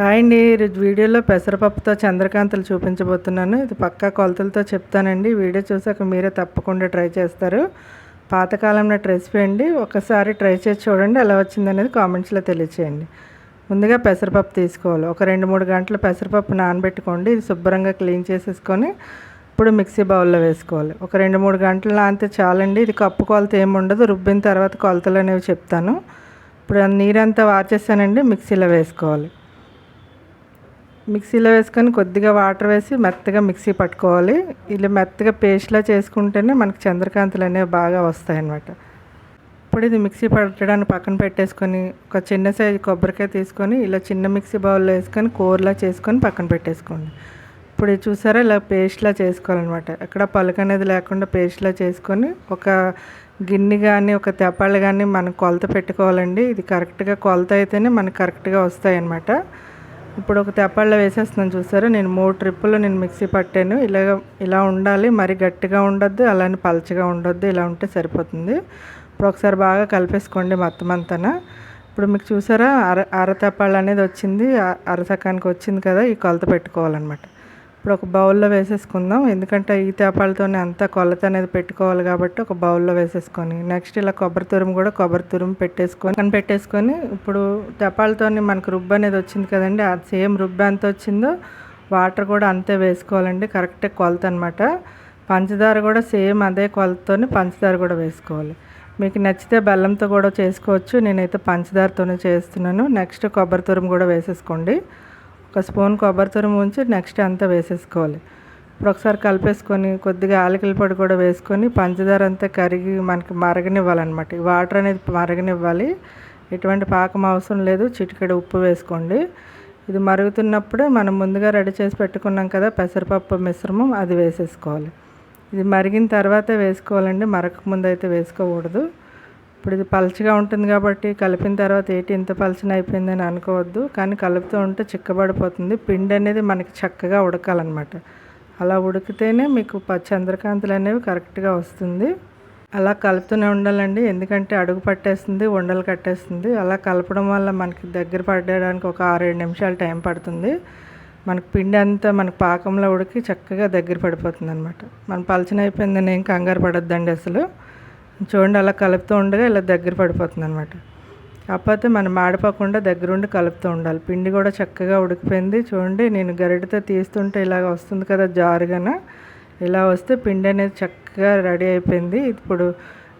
Hi అండి. ఈరోజు వీడియోలో పెసరపప్పుతో చంద్రకాంతలు చూపించబోతున్నాను. ఇది పక్కా కొలతలతో చెప్తానండి. వీడియో చూసాక మీరే తప్పకుండా ట్రై చేస్తారు. పాతకాలంలో రెసిపీ అండి. ఒకసారి ట్రై చేసి చూడండి ఎలా వచ్చిందనేది కామెంట్స్లో తెలియచేయండి. ముందుగా పెసరపప్పు తీసుకోవాలి. ఒక రెండు మూడు గంటలు పెసరపప్పు నానబెట్టుకోండి. ఇది శుభ్రంగా క్లీన్ చేసేసుకొని ఇప్పుడు మిక్సీ బౌల్లో వేసుకోవాలి. ఒక రెండు మూడు గంటలు నానితే చాలండి. ఇది కప్పు కొలత ఏమి ఉండదు. రుబ్బిన తర్వాత కొలతలు అనేవి చెప్తాను. ఇప్పుడు నీరంతా వాచేసానండి. మిక్సీలో వేసుకోవాలి. మిక్సీలో వేసుకొని కొద్దిగా వాటర్ వేసి మెత్తగా మిక్సీ పట్టుకోవాలి. ఇలా మెత్తగా పేస్ట్లా చేసుకుంటేనే మనకి చంద్రకాంతులు అనేవి బాగా వస్తాయి అన్నమాట ఇప్పుడు ఇది మిక్సీ పట్టడానికి పక్కన పెట్టేసుకొని ఒక చిన్న సైజు కొబ్బరికాయ తీసుకొని ఇలా చిన్న మిక్సీ బౌల్లో వేసుకొని కూరలా చేసుకొని పక్కన పెట్టేసుకోండి. ఇప్పుడు ఇది చూసారా ఇలా పేస్ట్లా చేసుకోవాలన్నమాట. ఎక్కడ పలుకు అనేది లేకుండా పేస్ట్లా చేసుకొని ఒక గిన్నె కానీ ఒక తెప్పాళ్ళు కానీ మనం కొలత పెట్టుకోవాలండి. ఇది కరెక్ట్గా కొలత అయితేనే మనకు కరెక్ట్గా వస్తాయి అన్నమాట ఇప్పుడు ఒక తెప్పళ్ళ వేసేస్తున్నాను చూసారా? నేను మూడు ట్రిప్పులు నేను మిక్సీ పట్టాను. ఇలా ఇలా ఉండాలి మరి గట్టిగా ఉండొద్దు అలానే పలచగా ఉండొద్దు ఇలా ఉంటే సరిపోతుంది. ఇప్పుడు ఒకసారి బాగా కలిపేసుకోండి మొత్తం అంతా ఇప్పుడు మీకు చూసారా? అర అర తెప్పళ్ళు అనేది వచ్చింది అరసకానికి వచ్చింది కదా ఈ కొలత పెట్టుకోవాలన్నమాట. ఇప్పుడు ఒక బౌల్లో వేసేసుకుందాం. ఎందుకంటే ఈ తేపాలతోనే అంతా కొలత అనేది పెట్టుకోవాలి కాబట్టి ఒక బౌల్లో వేసేసుకొని నెక్స్ట్ ఇలా కొబ్బరి తురుము కూడా కొబ్బరి తురుము పెట్టేసుకొని అని పెట్టేసుకొని ఇప్పుడు తెపాలతోని మనకు రుబ్బు అనేది వచ్చింది కదండి అది సేమ్ రుబ్బు ఎంత వచ్చిందో వాటర్ కూడా అంతే వేసుకోవాలండి కరెక్టే కొలత అనమాట పంచదార కూడా సేమ్ అదే కొలతతోని పంచదార కూడా వేసుకోవాలి. మీకు నచ్చితే బెల్లంతో కూడా చేసుకోవచ్చు నేనైతే పంచదారతోనే చేస్తున్నాను. నెక్స్ట్ కొబ్బరి తురుము కూడా వేసేసుకోండి. ఒక స్పూన్ కొబ్బరి తురుము ఉంచి నెక్స్ట్ అంతా వేసేసుకోవాలి. ఇప్పుడు ఒకసారి కలిపేసుకొని కొద్దిగా ఆలకల పొడి కూడా వేసుకొని పంచదార అంతా కరిగి మనకి మరగనివ్వాలన్నమాట. ఈ వాటర్ అనేది మరగనివ్వాలి. ఎటువంటి పాకం అవసరం లేదు. చిటికెడు ఉప్పు వేసుకోండి. ఇది మరుగుతున్నప్పుడే మనం ముందుగా రెడీ చేసి పెట్టుకున్నాం కదా పెసరపప్పు మిశ్రమం అది వేసేసుకోవాలి. ఇది మరిగిన తర్వాతే వేసుకోవాలండి. మరక ముందు అయితే వేసుకోకూడదు. ఇప్పుడు ఇది పలచగా ఉంటుంది కాబట్టి కలిపిన తర్వాత ఏంటి ఇంత పలచన అయిపోయిందని అనుకోవద్దు. కానీ కలుపుతూ ఉంటే చిక్కబడిపోతుంది. పిండి అనేది మనకి చక్కగా ఉడకాలన్నమాట. అలా ఉడికితేనే మీకు చంద్రకాంతులు అనేవి కరెక్ట్గా వస్తుంది. అలా కలుపుతూనే ఉండాలండి. ఎందుకంటే అడుగు పట్టేస్తుంది ఉండలు కట్టేస్తుంది. అలా కలపడం వల్ల మనకి దగ్గర పడడానికి ఒక ఆరేడు నిమిషాలు టైం పడుతుంది. మనకు పిండి అంతా మనకు పాకంలో ఉడికి చక్కగా దగ్గర పడిపోతుంది అనమాట మన పలచన అయిపోయిందని ఏం కంగారు పడొద్దండి అసలు. చూడండి అలా కలుపుతూ ఉండగా ఇలా దగ్గర పడిపోతుంది అనమాట కాకపోతే మనం మాడిపోకుండా దగ్గరుండి కలుపుతూ ఉండాలి. పిండి కూడా చక్కగా ఉడికిపోయింది. చూడండి నేను గరిటతో తీస్తుంటే ఇలాగ వస్తుంది కదా జారుగాన. ఇలా వస్తే పిండి అనేది చక్కగా రెడీ అయిపోయింది. ఇప్పుడు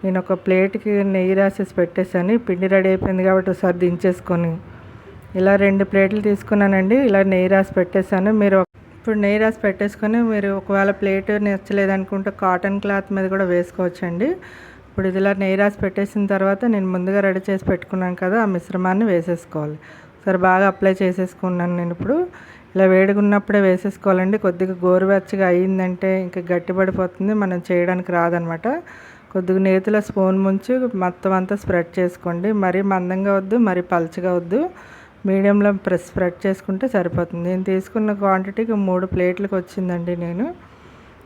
నేను ఒక ప్లేట్కి నెయ్యి రాసేసి పెట్టేశాను. పిండి రెడీ అయిపోయింది కాబట్టి ఒకసారి దించేసుకొని. ఇలా రెండు ప్లేట్లు తీసుకున్నానండి. ఇలా నెయ్యి రాసి పెట్టేశాను. మీరు ఇప్పుడు నెయ్యి రాసి పెట్టేసుకొని మీరు ఒకవేళ ప్లేట్ నచ్చలేదనుకుంటే కాటన్ క్లాత్ మీద కూడా వేసుకోవచ్చండి. ఇప్పుడు ఇదిలా నెయ్యి రాసి పెట్టేసిన తర్వాత నేను ముందుగా రెడీ చేసి పెట్టుకున్నాను కదా ఆ మిశ్రమాన్ని వేసేసుకోవాలి. సరే బాగా అప్లై చేసేసుకున్నాను నేను ఇప్పుడు. ఇలా వేడిగా ఉన్నప్పుడే వేసేసుకోవాలండి. కొద్దిగా గోరువెచ్చగా అయ్యిందంటే ఇంకా గట్టిపడిపోతుంది మనం చేయడానికి రాదనమాట. కొద్దిగా నేతిలో స్పూన్ ముంచి మొత్తం అంతా స్ప్రెడ్ చేసుకోండి. మరీ మందంగా వద్దు మరీ పలచగా వద్దు. మీడియంలో ప్రెస్ స్ప్రెడ్ చేసుకుంటే సరిపోతుంది. నేను తీసుకున్న క్వాంటిటీకి మూడు ప్లేట్లకు వచ్చిందండి నేను.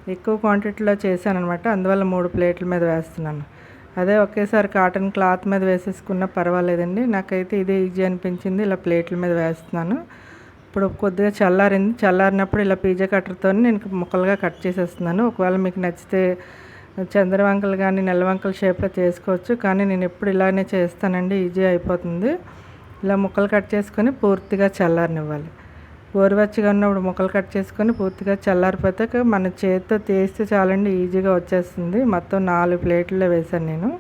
ఎక్కువ క్వాంటిటీలో చేశాను అనమాట అందువల్ల మూడు ప్లేట్ల మీద వేస్తున్నాను. అదే ఒకేసారి కాటన్ క్లాత్ మీద వేసేసుకున్నా పర్వాలేదండి. నాకైతే ఇదే ఈజీ అనిపించింది. ఇలా ప్లేట్ల మీద వేస్తున్నాను. ఇప్పుడు కొద్దిగా చల్లారింది. చల్లారినప్పుడు ఇలా పిజ్జా కట్టర్తో నేను ముక్కలుగా కట్ చేసేస్తున్నాను. ఒకవేళ మీకు నచ్చితే చంద్రవంకలు కానీ నెలవంకల షేప్లో చేసుకోవచ్చు. కానీ నేను ఎప్పుడు ఇలానే చేస్తానండి. ఈజీ అయిపోతుంది. ఇలా ముక్కలు కట్ చేసుకొని పూర్తిగా చల్లారనివ్వాలి. గోరువెచ్చగా ఉన్నప్పుడు ముక్కలు కట్ చేసుకొని పూర్తిగా చల్లారిపోతే మన చేతితో తీస్తే చాలండి ఈజీగా వచ్చేస్తుంది. మొత్తం నాలుగు ప్లేట్లో వేసాను నేను.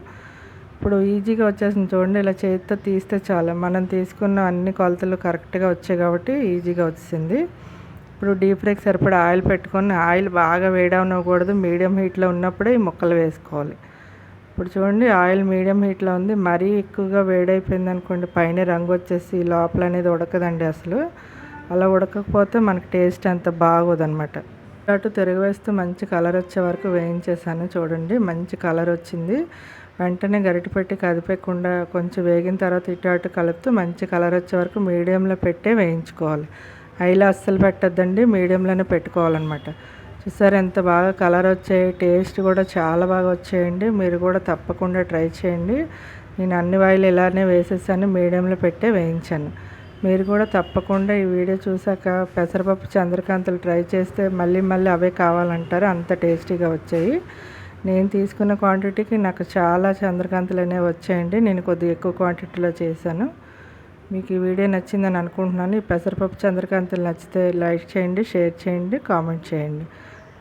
ఇప్పుడు ఈజీగా వచ్చేసింది చూడండి ఇలా చేతితో తీస్తే చాలు. మనం తీసుకున్న అన్ని కొలతలు కరెక్ట్గా వచ్చాయి కాబట్టి ఈజీగా వచ్చింది ఇప్పుడు డీప్ ఫ్రైకి సరిపడా ఆయిల్ పెట్టుకొని ఆయిల్ బాగా వేడవనకూడదు. మీడియం హీట్లో ఉన్నప్పుడే ఈ ముక్కలు వేసుకోవాలి. ఇప్పుడు చూడండి ఆయిల్ మీడియం హీట్లో ఉంది. మరీ ఎక్కువగా వేడైపోయింది అనుకోండి పైన రంగు వచ్చేసి లోపల అనేది ఉడకదండి అసలు. అలా ఉడకకపోతే మనకి టేస్ట్ అంత బాగోదనమాట అటు తిరగవేస్తూ మంచి కలర్ వచ్చే వరకు వేయించేసాను చూడండి. మంచి కలర్ వచ్చింది. వెంటనే గరిటె పెట్టి కదిపేయకుండా కొంచెం వేగిన తర్వాత ఇటు అటు కలుపుతూ మంచి కలర్ వచ్చే వరకు మీడియంలో పెట్టే వేయించుకోవాలి. హైలో అస్సలు పెట్టద్దండి. మీడియంలోనే పెట్టుకోవాలన్నమాట. చూసారు ఎంత బాగా కలర్ వచ్చాయి. టేస్ట్ కూడా చాలా బాగా వచ్చేయండి. మీరు కూడా తప్పకుండా ట్రై చేయండి. నేను అన్ని వాయిలు ఇలానే వేసేసాను. మీడియంలో పెట్టే వేయించాను. మీరు కూడా తప్పకుండా ఈ వీడియో చూసాక పెసరపప్పు చంద్రకాంతలు ట్రై చేస్తే మళ్ళీ మళ్ళీ అవే కావాలంటారు. అంత టేస్టీగా వచ్చాయి. నేను తీసుకున్న క్వాంటిటీకి నాకు చాలా చంద్రకాంతలు అనేవి వచ్చాయండి. నేను కొద్దిగా ఎక్కువ క్వాంటిటీలో చేశాను. మీకు ఈ వీడియో నచ్చిందని అనుకుంటున్నాను. ఈ పెసరపప్పు చంద్రకాంతలు నచ్చితే లైక్ చేయండి షేర్ చేయండి కామెంట్ చేయండి.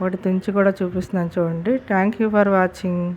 ఒకటి తుంచి కూడా చూపిస్తున్నాను చూడండి. Thank you for watching.